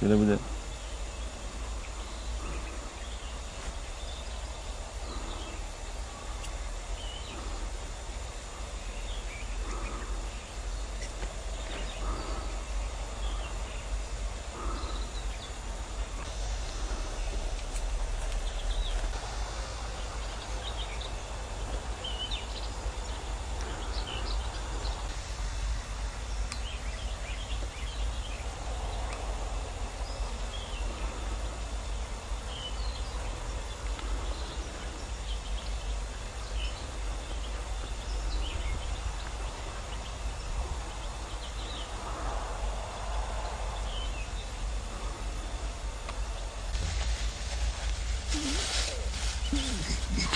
Şöyle bir de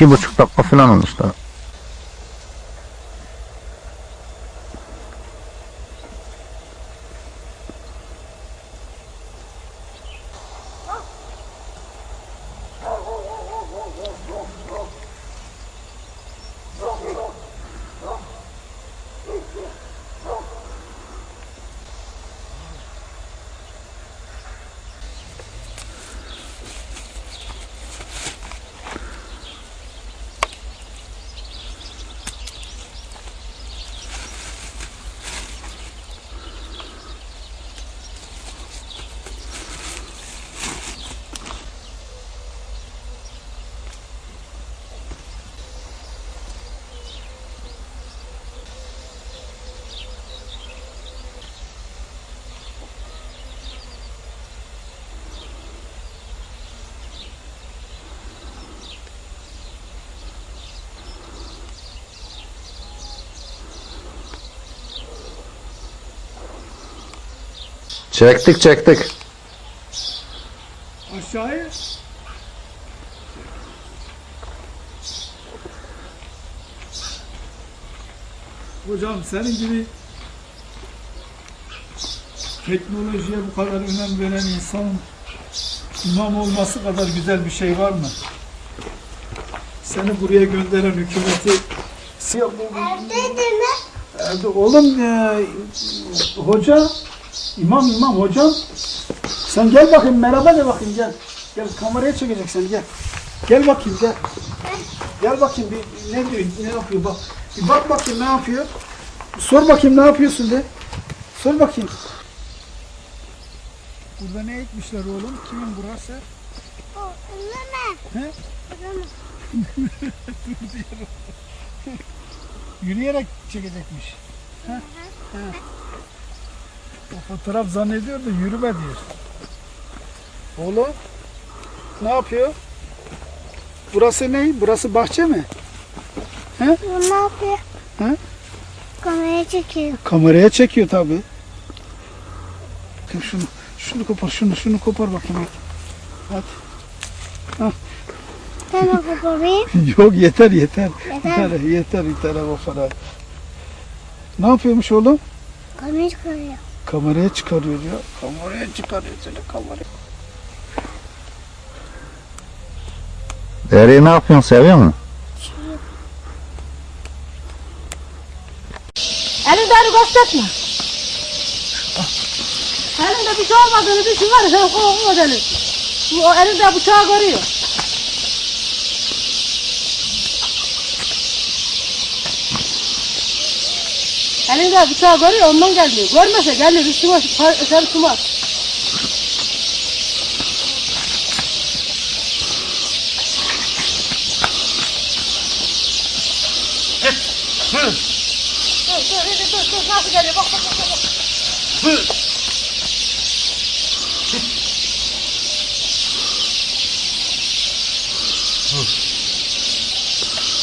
İki buçuk dakika falan olmuş daha. Çektik çektik. Aşağıya. Hocam senin gibi teknolojiye bu kadar önem veren insanın imam olması kadar güzel bir şey var mı? Seni buraya gönderen hükümeti Evde mi? Evde oğlum e, hoca imam imam hocam sen gel bakayım merhaba de bakayım gel. Gel kameraya çekecek seni gel. Gel bakayım gel. Gel bakayım bir ne diyor ne yapıyor bak. Bir bak bakayım ne yapıyor. Sor bakayım ne yapıyorsun de. Sor bakayım. Burada ne ekmişler oğlum? Kimin burası? O ıllama. He? Yürüyerek çekecekmiş. He? He. O fotoğraf zannediyor da yürüme diyor. Oğlum ne yapıyor? Burası ne? Burası bahçe mi? Bu ne yapıyor? He? Kameraya çekiyor. Kameraya çekiyor tabi. Şunu, şunu kopar, şunu, şunu kopar bakayım. Hadi. Ben o koparayım. Yok yeter yeter. Yeter. Yeter yeter yeter kadar. Ne yapıyormuş oğlum? Kamerayı çıkarıyor. Kameraya çıkarıyor ya. Kameraya çıkarıyor seni kameraya. Dereyi ne yapıyorsun seviyor musun? Elindeni gösterme. Elinde bir şey olmadığını düşün var ya sen korkma elinde bıçağı görüyor. Elinde bıçağı görüyor ondan gelmiyor. Görmese gelir üstüme tutmaz. Dur dur dur dur dur nasıl geliyor bak bak bak. bak.